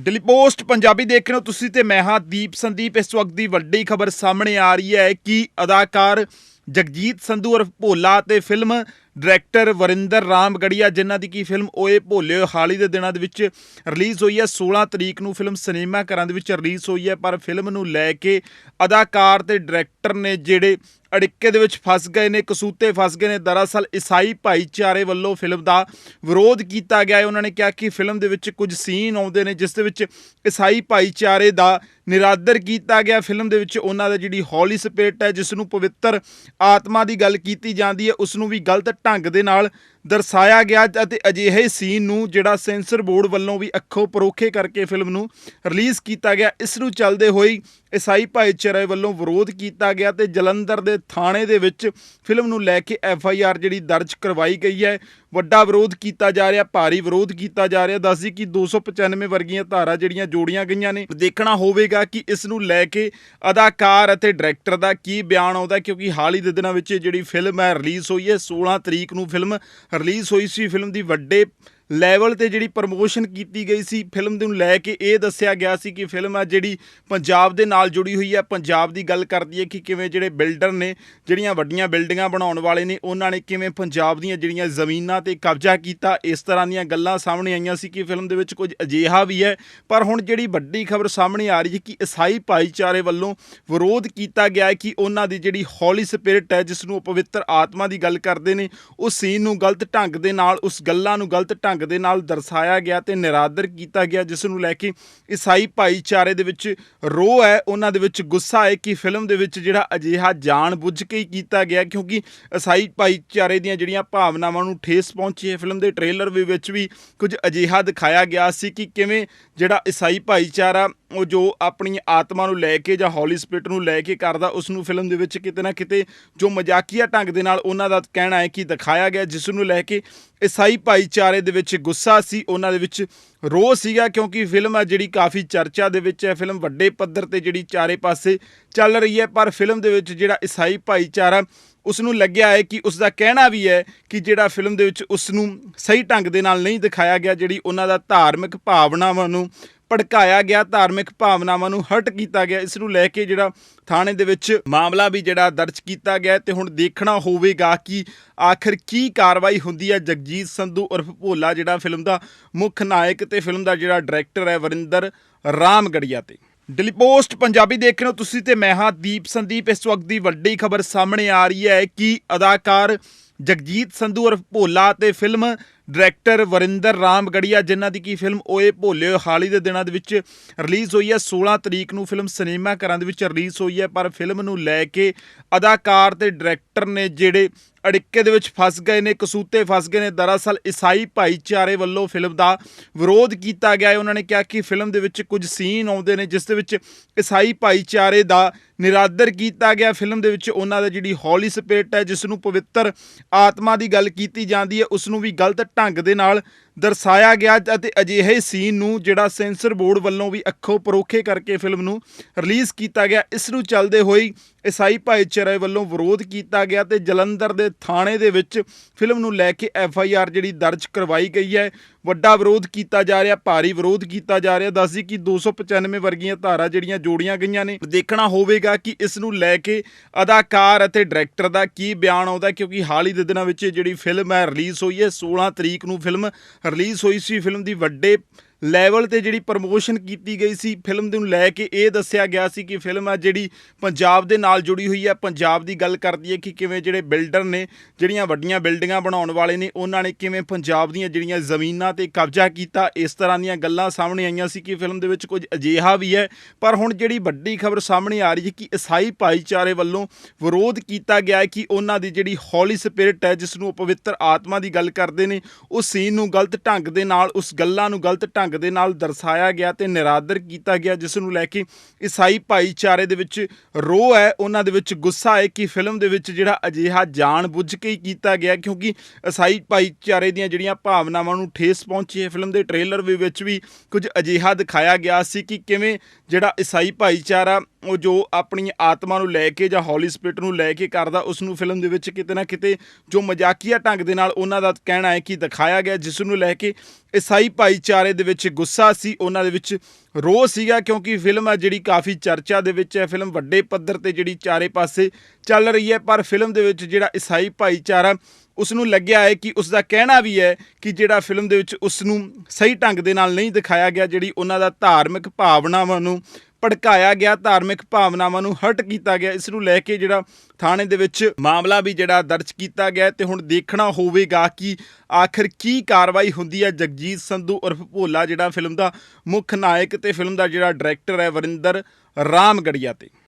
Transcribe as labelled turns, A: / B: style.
A: Daily post, Punjabi ਦੇਖ ਰਹੇ ਹੋ ਤੁਸੀਂ ਤੇ ਮੈਂ ਹਾਂ ਦੀਪ ਸੰਦੀਪ। ਇਸ ਵਕਤ ਦੀ ਵੱਡੀ ਖਬਰ ਸਾਹਮਣੇ ਆ ਰਹੀ ਹੈ ਕਿ ਅਦਾਕਾਰ ਜਗਜੀਤ ਸੰਧੂ ਔਰ ਭੋਲਾ ਤੇ film director Varinder Ramgarhia ਜਿਨ੍ਹਾਂ ਦੀ ਕੀ ਫਿਲਮ ਓਏ ਭੋਲੇ ਹਾਲ ਹੀ ਦੇ ਦਿਨਾਂ ਦੇ ਵਿੱਚ ਰਿਲੀਜ਼ ਹੋਈ ਹੈ। 16 ਤਰੀਕ ਨੂੰ ਫਿਲਮ ਸਿਨੇਮਾ ਘਰਾਂ ਦੇ ਵਿੱਚ ਰਿਲੀਜ਼ ਹੋਈ ਹੈ, ਪਰ ਫਿਲਮ ਨੂੰ ਲੈ ਕੇ ਅਦਾਕਾਰ ਤੇ ਡਾਇਰੈਕਟਰ ਨੇ ਜਿਹੜੇ ਅੜਿੱਕੇ ਦੇ ਵਿੱਚ ਫਸ ਗਏ ਨੇ, ਕਸੂਤੇ ਫਸ ਗਏ ਨੇ, ਦਰਅਸਲ ਈਸਾਈ ਭਾਈਚਾਰੇ ਵੱਲੋਂ ਫਿਲਮ ਦਾ ਵਿਰੋਧ ਕੀਤਾ ਗਿਆ ਹੈ। ਉਹਨਾਂ ਨੇ ਕਿਹਾ ਕਿ ਫਿਲਮ ਦੇ ਵਿੱਚ ਕੁਝ ਸੀਨ ਆਉਂਦੇ ਨੇ, ਜਿਸ ਦੇ ਵਿੱਚ ਈਸਾਈ ਭਾਈਚਾਰੇ ਦਾ ਨਿਰਾਦਰ ਕੀਤਾ ਗਿਆ ਫਿਲਮ ਦੇ ਵਿੱਚ ਉਹਨਾਂ ਦਾ ਜਿਹੜੀ ਹੌਲੀ ਸਪਿਰਿਟ ਹੈ ਜਿਸ ਨੂੰ ਪਵਿੱਤਰ ਆਤਮਾ ਦੀ ਗੱਲ ਕੀਤੀ ਜਾਂਦੀ ਹੈ ਉਸ ਨੂੰ ਵੀ ਗਲਤ ਢੰਗ ਦੇ ਨਾਲ ਦਰਸਾਇਆ ਗਿਆ ਅਤੇ ਅਜਿਹੇ ਸੀਨ ਨੂੰ ਜਿਹੜਾ ਸੈਂਸਰ ਬੋਰਡ ਵੱਲੋਂ ਵੀ ਅੱਖੋਂ ਪਰੋਖੇ ਕਰਕੇ ਫਿਲਮ ਨੂੰ ਰਿਲੀਜ਼ ਕੀਤਾ ਗਿਆ, ਇਸ ਨੂੰ ਚੱਲਦੇ ਹੋਈ ਈਸਾਈ ਭਾਈਚਾਰੇ ਵੱਲੋਂ ਵਿਰੋਧ ਕੀਤਾ ਗਿਆ ਤੇ ਜਲੰਧਰ ਦੇ ਥਾਣੇ ਦੇ ਵਿੱਚ ਫਿਲਮ ਨੂੰ ਲੈ ਕੇ ਐਫ ਆਈ ਆਰ ਜਿਹੜੀ ਦਰਜ ਕਰਵਾਈ ਗਈ ਹੈ, ਵੱਡਾ ਵਿਰੋਧ ਕੀਤਾ ਜਾ ਰਿਹਾ, ਭਾਰੀ ਵਿਰੋਧ ਕੀਤਾ ਜਾ ਰਿਹਾ। ਦੱਸਦੀ ਕਿ 295 ਵਰਗੀਆਂ ਧਾਰਾ ਜਿਹੜੀਆਂ ਜੋੜੀਆਂ ਗਈਆਂ ਨੇ, ਦੇਖਣਾ ਹੋਵੇਗਾ ਕਿ ਇਸ ਨੂੰ ਲੈ ਕੇ ਅਦਾਕਾਰ ਅਤੇ ਡਾਇਰੈਕਟਰ ਦਾ ਕੀ ਬਿਆਨ ਆਉਂਦਾ ਕਿਉਂਕਿ ਹਾਲ ਹੀ ਦੇ ਦਿਨਾਂ ਵਿੱਚ ਇਹ ਜਿਹੜੀ ਫਿਲਮ ਹੈ, ਰਿਲੀਜ਼ ਹੋਈ ਹੈ 16 ਤਰੀਕ ਨੂੰ ਫਿਲਮ ਰਿਲੀਜ਼ ਹੋਈ ਸੀ ਫਿਲਮ ਦੀ ਵੱਡੇ ਲੈਵਲ ਤੇ ਜਿਹੜੀ ਪ੍ਰਮੋਸ਼ਨ ਕੀਤੀ ਗਈ ਸੀ, ਫਿਲਮ ਨੂੰ ਲੈ ਕੇ ਇਹ ਦੱਸਿਆ ਗਿਆ ਸੀ ਕਿ ਫਿਲਮ ਆ ਜਿਹੜੀ ਪੰਜਾਬ ਦੇ ਨਾਲ ਜੁੜੀ ਹੋਈ ਹੈ ਪੰਜਾਬ ਦੀ ਗੱਲ ਕਰਦੀ ਹੈ ਕਿ ਕਿਵੇਂ ਜਿਹੜੇ ਬਿਲਡਰ ਨੇ, ਜਿਹੜੀਆਂ ਵੱਡੀਆਂ ਬਿਲਡਿੰਗਾਂ ਬਣਾਉਣ ਵਾਲੇ ਨੇ, ਉਹਨਾਂ ਨੇ ਕਿਵੇਂ ਪੰਜਾਬ ਦੀਆਂ ਜਿਹੜੀਆਂ ਜ਼ਮੀਨਾਂ ਤੇ ਕਬਜ਼ਾ ਕੀਤਾ, ਇਸ ਤਰ੍ਹਾਂ ਦੀਆਂ ਗੱਲਾਂ ਸਾਹਮਣੇ ਆਈਆਂ ਸੀ ਕਿ ਫਿਲਮ ਦੇ ਵਿੱਚ ਕੁਝ ਅਜੀਹਾ ਵੀ ਹੈ। ਪਰ ਹੁਣ ਜਿਹੜੀ ਵੱਡੀ ਖਬਰ ਸਾਹਮਣੇ ਆ ਰਹੀ ਹੈ ਕਿ ਈਸਾਈ ਭਾਈਚਾਰੇ ਵੱਲੋਂ ਵਿਰੋਧ ਕੀਤਾ ਗਿਆ ਹੈ ਕਿ ਉਹਨਾਂ ਦੀ ਜਿਹੜੀ ਹੌਲੀ ਸਪਿਰਿਟ ਹੈ, ਜਿਸ ਨੂੰ ਪਵਿੱਤਰ ਆਤਮਾ ਦੀ ਗੱਲ ਕਰਦੇ ਨੇ, ਉਸ ਸੀਨ ਨੂੰ ਗਲਤ ਢੰਗ ਦੇ ਨਾਲ, ਉਸ ਗੱਲਾਂ ਨੂੰ ਗਲਤ ਢੰਗ ਢੰਗ ਦੇ ਨਾਲ ਦਰਸਾਇਆ ਗਿਆ ਤੇ ਨਿਰਾਦਰ ਕੀਤਾ ਗਿਆ, ਜਿਸ ਨੂੰ ਲੈ ਕੇ ਈਸਾਈ ਭਾਈਚਾਰੇ ਦੇ ਵਿੱਚ ਰੋਹ ਹੈ। ਉਹਨਾਂ ਦੇ ਵਿੱਚ ਗੁੱਸਾ ਹੈ ਕਿ ਫਿਲਮ ਦੇ ਵਿੱਚ ਜਿਹੜਾ ਅਜਿਹਾ ਜਾਣ ਬੁੱਝ ਕੇ ਹੀ ਕੀਤਾ ਗਿਆ, ਕਿਉਂਕਿ ਈਸਾਈ ਭਾਈਚਾਰੇ ਦੀਆਂ ਜਿਹੜੀਆਂ ਭਾਵਨਾਵਾਂ ਨੂੰ ਠੇਸ ਪਹੁੰਚੀ ਹੈ। ਫਿਲਮ ਦੇ ਟ੍ਰੇਲਰ ਵੀ ਵਿੱਚ ਵੀ ਕੁਝ ਅਜਿਹਾ ਦਿਖਾਇਆ ਗਿਆ ਸੀ ਕਿ ਕਿਵੇਂ ਜਿਹੜਾ ਈਸਾਈ ਭਾਈਚਾਰਾ, ਉਹ ਜੋ ਆਪਣੀ ਆਤਮਾ ਨੂੰ ਲੈ ਕੇ ਜਾਂ ਹੌਲੀ ਸਪਿਰਿਟ ਨੂੰ ਲੈ ਕੇ ਕਰਦਾ, ਉਸ ਨੂੰ ਫਿਲਮ ਦੇ ਵਿੱਚ ਕਿਤੇ ਨਾ ਕਿਤੇ ਜੋ ਮਜ਼ਾਕੀਆ ਢੰਗ ਦੇ ਨਾਲ ਉਹਨਾਂ ਦਾ ਕਹਿਣਾ ਹੈ ਕਿ ਦਿਖਾਇਆ ਗਿਆ, ਜਿਸ ਨੂੰ ਲੈ ਕੇ ਈਸਾਈ ਭਾਈਚਾਰੇ ਦੇ ਵਿੱਚ ਗੁੱਸਾ ਸੀ, ਉਹਨਾਂ ਦੇ ਵਿੱਚ ਰੋਹ ਸੀਗਾ ਕਿਉਂਕਿ ਫਿਲਮ ਆ ਜਿਹੜੀ ਕਾਫੀ ਚਰਚਾ ਦੇ ਵਿੱਚ ਹੈ, ਫਿਲਮ ਵੱਡੇ ਪੱਧਰ ਤੇ ਜਿਹੜੀ ਚਾਰੇ ਪਾਸੇ ਚੱਲ ਰਹੀ ਹੈ, ਪਰ ਫਿਲਮ ਦੇ ਵਿੱਚ ਜਿਹੜਾ ਈਸਾਈ ਭਾਈਚਾਰਾ ਉਸ ਨੂੰ ਲੱਗਿਆ ਹੈ ਕਿ ਉਸ ਦਾ ਕਹਿਣਾ ਵੀ ਹੈ ਕਿ ਜਿਹੜਾ ਫਿਲਮ ਦੇ ਵਿੱਚ ਉਸ ਨੂੰ ਸਹੀ ਢੰਗ ਦੇ ਨਾਲ ਨਹੀਂ ਦਿਖਾਇਆ ਗਿਆ, ਜਿਹੜੀ ਉਹਨਾਂ ਦਾ ਧਾਰਮਿਕ ਭਾਵਨਾਵਾਂ ਨੂੰ ਭੜਕਾਇਆ ਗਿਆ, ਧਾਰਮਿਕ ਭਾਵਨਾਵਾਂ ਨੂੰ ਹਰਟ ਕੀਤਾ ਗਿਆ। ਇਸ ਨੂੰ ਲੈ ਕੇ ਜਿਹੜਾ ਥਾਣੇ ਦੇ ਵਿੱਚ ਮਾਮਲਾ ਵੀ ਜਿਹੜਾ ਦਰਜ ਕੀਤਾ ਗਿਆ ਹੈ ਤੇ ਹੁਣ ਦੇਖਣਾ ਹੋਵੇਗਾ ਕਿ ਆਖਿਰ ਕੀ ਕਾਰਵਾਈ ਹੁੰਦੀ ਹੈ। ਜਗਜੀਤ ਸੰਧੂ ਉਰਫ ਭੋਲਾ ਜਿਹੜਾ ਫਿਲਮ ਦਾ ਮੁੱਖ ਨਾਇਕ ਤੇ ਫਿਲਮ ਦਾ ਜਿਹੜਾ ਡਾਇਰੈਕਟਰ ਹੈ ਵਰਿੰਦਰ ਰਾਮਗੜੀਆ ਤੇ। ਡੇਲੀ ਪੋਸਟ, ਪੰਜਾਬੀ ਦੇਖ ਰਹੇ ਹੋ ਤੁਸੀਂ ਤੇ ਮੈਂ ਹਾਂ ਦੀਪ ਸੰਦੀਪ। ਇਸ ਵਕਤ ਦੀ ਵੱਡੀ ਖਬਰ ਸਾਹਮਣੇ ਆ ਰਹੀ ਹੈ ਕਿ ਅਦਾਕਾਰ ਜਗਜੀਤ ਸੰਧੂ ਔਰ ਭੋਲਾ ਤੇ film director Varinder Ramgarhia ਜਿਨ੍ਹਾਂ ਦੀ ਕੀ ਫਿਲਮ ਓਏ ਭੋਲੇ ਹਾਲ ਹੀ ਦੇ ਦਿਨਾਂ ਦੇ ਵਿੱਚ ਰਿਲੀਜ਼ ਹੋਈ ਹੈ। 16 ਤਰੀਕ ਨੂੰ ਫਿਲਮ ਸਿਨੇਮਾ ਘਰਾਂ ਦੇ ਵਿੱਚ ਰਿਲੀਜ਼ ਹੋਈ ਹੈ, ਪਰ ਫਿਲਮ ਨੂੰ ਲੈ ਕੇ ਅਦਾਕਾਰ ਤੇ ਡਾਇਰੈਕਟਰ ਨੇ ਜਿਹੜੇ ਅੜਿੱਕੇ ਦੇ ਵਿੱਚ ਫਸ ਗਏ ਨੇ, ਕਸੂਤੇ ਫਸ ਗਏ ਨੇ, ਦਰਅਸਲ ਈਸਾਈ ਭਾਈਚਾਰੇ ਵੱਲੋਂ ਫਿਲਮ ਦਾ ਵਿਰੋਧ ਕੀਤਾ ਗਿਆ ਹੈ। ਉਹਨਾਂ ਨੇ ਕਿਹਾ ਕਿ ਫਿਲਮ ਦੇ ਵਿੱਚ ਕੁਝ ਸੀਨ ਆਉਂਦੇ ਨੇ, ਜਿਸ ਦੇ ਵਿੱਚ ਈਸਾਈ ਭਾਈਚਾਰੇ ਦਾ ਨਿਰਾਦਰ ਕੀਤਾ ਗਿਆ ਫਿਲਮ ਦੇ ਵਿੱਚ ਉਹਨਾਂ ਦਾ ਜਿਹੜੀ ਹੌਲੀ ਸਪਿਰਿਟ ਹੈ ਜਿਸ ਨੂੰ ਪਵਿੱਤਰ ਆਤਮਾ ਦੀ ਗੱਲ ਕੀਤੀ ਜਾਂਦੀ ਹੈ ਉਸ ਨੂੰ ਵੀ ਗਲਤ ਢੰਗ ਦੇ ਨਾਲ ਦਰਸਾਇਆ ਗਿਆ ਅਤੇ ਅਜਿਹੇ ਸੀਨ ਨੂੰ ਜਿਹੜਾ ਸੈਂਸਰ ਬੋਰਡ ਵੱਲੋਂ ਵੀ ਅੱਖੋਂ ਪਰੋਖੇ ਕਰਕੇ ਫਿਲਮ ਨੂੰ ਰਿਲੀਜ਼ ਕੀਤਾ ਗਿਆ, ਇਸ ਨੂੰ ਚੱਲਦੇ ਹੋਏ ਈਸਾਈ ਭਾਈਚਾਰੇ ਵੱਲੋਂ ਵਿਰੋਧ ਕੀਤਾ ਗਿਆ ਤੇ ਜਲੰਧਰ ਦੇ ਥਾਣੇ ਦੇ ਵਿੱਚ ਫਿਲਮ ਨੂੰ ਲੈ ਕੇ ਐਫ ਆਈ ਆਰ ਜਿਹੜੀ ਦਰਜ ਕਰਵਾਈ ਗਈ ਹੈ, ਵੱਡਾ ਵਿਰੋਧ ਕੀਤਾ ਜਾ ਰਿਹਾ, ਭਾਰੀ ਵਿਰੋਧ ਕੀਤਾ ਜਾ ਰਿਹਾ। ਦੱਸਦੀ ਕਿ 295 ਵਰਗੀਆਂ ਧਾਰਾ ਜਿਹੜੀਆਂ ਜੋੜੀਆਂ ਗਈਆਂ ਨੇ, ਦੇਖਣਾ ਹੋਵੇਗਾ ਕਿ ਇਸ ਨੂੰ ਲੈ ਕੇ ਅਦਾਕਾਰ ਅਤੇ ਡਾਇਰੈਕਟਰ ਦਾ ਕੀ ਬਿਆਨ ਆਉਂਦਾ ਕਿਉਂਕਿ ਹਾਲ ਹੀ ਦੇ ਦਿਨਾਂ ਵਿੱਚ ਇਹ ਜਿਹੜੀ ਫਿਲਮ ਹੈ, ਰਿਲੀਜ਼ ਹੋਈ ਹੈ 16 ਤਰੀਕ ਨੂੰ ਫਿਲਮ ਰਿਲੀਜ਼ ਹੋਈ ਸੀ ਫਿਲਮ ਦੀ ਵੱਡੇ ਲੈਵਲ ਤੇ ਜਿਹੜੀ ਪ੍ਰਮੋਸ਼ਨ ਕੀਤੀ ਗਈ ਸੀ, ਫਿਲਮ ਨੂੰ ਲੈ ਕੇ ਇਹ ਦੱਸਿਆ ਗਿਆ ਸੀ ਕਿ ਫਿਲਮ ਆ ਜਿਹੜੀ ਪੰਜਾਬ ਦੇ ਨਾਲ ਜੁੜੀ ਹੋਈ ਹੈ ਪੰਜਾਬ ਦੀ ਗੱਲ ਕਰਦੀ ਹੈ ਕਿ ਕਿਵੇਂ ਜਿਹੜੇ ਬਿਲਡਰ ਨੇ, ਜਿਹੜੀਆਂ ਵੱਡੀਆਂ ਬਿਲਡਿੰਗਾਂ ਬਣਾਉਣ ਵਾਲੇ ਨੇ, ਉਹਨਾਂ ਨੇ ਕਿਵੇਂ ਪੰਜਾਬ ਦੀਆਂ ਜਿਹੜੀਆਂ ਜ਼ਮੀਨਾਂ ਤੇ ਕਬਜ਼ਾ ਕੀਤਾ, ਇਸ ਤਰ੍ਹਾਂ ਦੀਆਂ ਗੱਲਾਂ ਸਾਹਮਣੇ ਆਈਆਂ ਸੀ ਕਿ ਫਿਲਮ ਦੇ ਵਿੱਚ ਕੁਝ ਅਜੀਹਾ ਵੀ ਹੈ। ਪਰ ਹੁਣ ਜਿਹੜੀ ਵੱਡੀ ਖਬਰ ਸਾਹਮਣੇ ਆ ਰਹੀ ਹੈ ਕਿ ਈਸਾਈ ਭਾਈਚਾਰੇ ਵੱਲੋਂ ਵਿਰੋਧ ਕੀਤਾ ਗਿਆ ਹੈ ਕਿ ਉਹਨਾਂ ਦੀ ਜਿਹੜੀ ਹੌਲੀ ਸਪਿਰਿਟ ਹੈ ਜਿਸ ਨੂੰ ਪਵਿੱਤਰ ਆਤਮਾ ਦੀ ਗੱਲ ਕਰਦੇ ਨੇ, ਉਸ ਸੀਨ ਨੂੰ ਗਲਤ ਢੰਗ ਦੇ ਨਾਲ, ਉਸ ਗੱਲਾਂ ਨੂੰ ਗਲਤ ਢੰਗ ਢੰਗ ਦੇ ਨਾਲ ਦਰਸਾਇਆ ਗਿਆ ਤੇ ਨਿਰਾਦਰ ਕੀਤਾ ਗਿਆ, ਜਿਸ ਨੂੰ ਲੈ ਕੇ ਈਸਾਈ ਭਾਈਚਾਰੇ ਦੇ ਵਿੱਚ ਰੋਹ ਹੈ। ਉਹਨਾਂ ਦੇ ਵਿੱਚ ਗੁੱਸਾ ਹੈ ਕਿ ਫਿਲਮ ਦੇ ਵਿੱਚ ਜਿਹੜਾ ਅਜਿਹਾ ਜਾਣ ਬੁੱਝ ਕੇ ਹੀ ਕੀਤਾ ਗਿਆ, ਕਿਉਂਕਿ ਈਸਾਈ ਭਾਈਚਾਰੇ ਦੀਆਂ ਜਿਹੜੀਆਂ ਭਾਵਨਾਵਾਂ ਨੂੰ ਠੇਸ ਪਹੁੰਚੀ ਹੈ। ਫਿਲਮ ਦੇ ਟ੍ਰੇਲਰ ਦੇ ਵਿੱਚ ਵੀ ਕੁਝ ਅਜਿਹਾ ਦਿਖਾਇਆ ਗਿਆ ਸੀ ਕਿ ਕਿਵੇਂ ਜਿਹੜਾ ਈਸਾਈ ਭਾਈਚਾਰਾ, ਉਹ ਜੋ ਆਪਣੀ ਆਤਮਾ ਨੂੰ ਲੈ ਕੇ ਜਾਂ ਹੌਲੀ ਸਪਿਰਿਟ ਨੂੰ ਲੈ ਕੇ ਕਰਦਾ, ਉਸ ਨੂੰ ਫਿਲਮ ਦੇ ਵਿੱਚ ਕਿਤੇ ਨਾ ਕਿਤੇ ਜੋ ਮਜ਼ਾਕੀਆ ਢੰਗ ਦੇ ਨਾਲ ਉਹਨਾਂ ਦਾ ਕਹਿਣਾ ਹੈ ਕਿ ਦਿਖਾਇਆ ਗਿਆ, ਜਿਸ ਨੂੰ ਲੈ ਕੇ ਈਸਾਈ ਭਾਈਚਾਰੇ ਦੇ ਵਿੱਚ ਗੁੱਸਾ ਸੀ, ਉਹਨਾਂ ਦੇ ਵਿੱਚ ਰੋਹ ਸੀਗਾ ਕਿਉਂਕਿ ਫਿਲਮ ਆ ਜਿਹੜੀ ਕਾਫੀ ਚਰਚਾ ਦੇ ਵਿੱਚ ਹੈ, ਫਿਲਮ ਵੱਡੇ ਪੱਧਰ ਤੇ ਜਿਹੜੀ ਚਾਰੇ ਪਾਸੇ ਚੱਲ ਰਹੀ ਹੈ, ਪਰ ਫਿਲਮ ਦੇ ਵਿੱਚ ਜਿਹੜਾ ਈਸਾਈ ਭਾਈਚਾਰਾ ਉਸ ਨੂੰ ਲੱਗਿਆ ਹੈ ਕਿ ਉਸ ਦਾ ਕਹਿਣਾ ਵੀ ਹੈ ਕਿ ਜਿਹੜਾ ਫਿਲਮ ਦੇ ਵਿੱਚ ਉਸ ਨੂੰ ਸਹੀ ਢੰਗ ਦੇ ਨਾਲ ਨਹੀਂ ਦਿਖਾਇਆ ਗਿਆ, ਜਿਹੜੀ ਉਹਨਾਂ ਦਾ ਧਾਰਮਿਕ ਭਾਵਨਾਵਾਂ ਨੂੰ ਭੜਕਾਇਆ ਗਿਆ, ਧਾਰਮਿਕ ਭਾਵਨਾਵਾਂ ਨੂੰ ਹਰਟ ਕੀਤਾ ਗਿਆ। ਇਸ ਨੂੰ ਲੈ ਕੇ ਜਿਹੜਾ ਥਾਣੇ ਦੇ ਵਿੱਚ ਮਾਮਲਾ ਵੀ ਜਿਹੜਾ ਦਰਜ ਕੀਤਾ ਗਿਆ ਹੈ ਤੇ ਹੁਣ ਦੇਖਣਾ ਹੋਵੇਗਾ ਕਿ ਆਖਰ ਕੀ ਕਾਰਵਾਈ ਹੁੰਦੀ ਹੈ। ਜਗਜੀਤ ਸੰਧੂ ਉਰਫ ਭੋਲਾ, ਜਿਹੜਾ ਫਿਲਮ ਦਾ ਮੁੱਖ ਨਾਇਕ ਤੇ ਫਿਲਮ ਦਾ ਜਿਹੜਾ ਡਾਇਰੈਕਟਰ ਹੈ ਵਰਿੰਦਰ ਰਾਮਗੜੀਆ ਤੇ।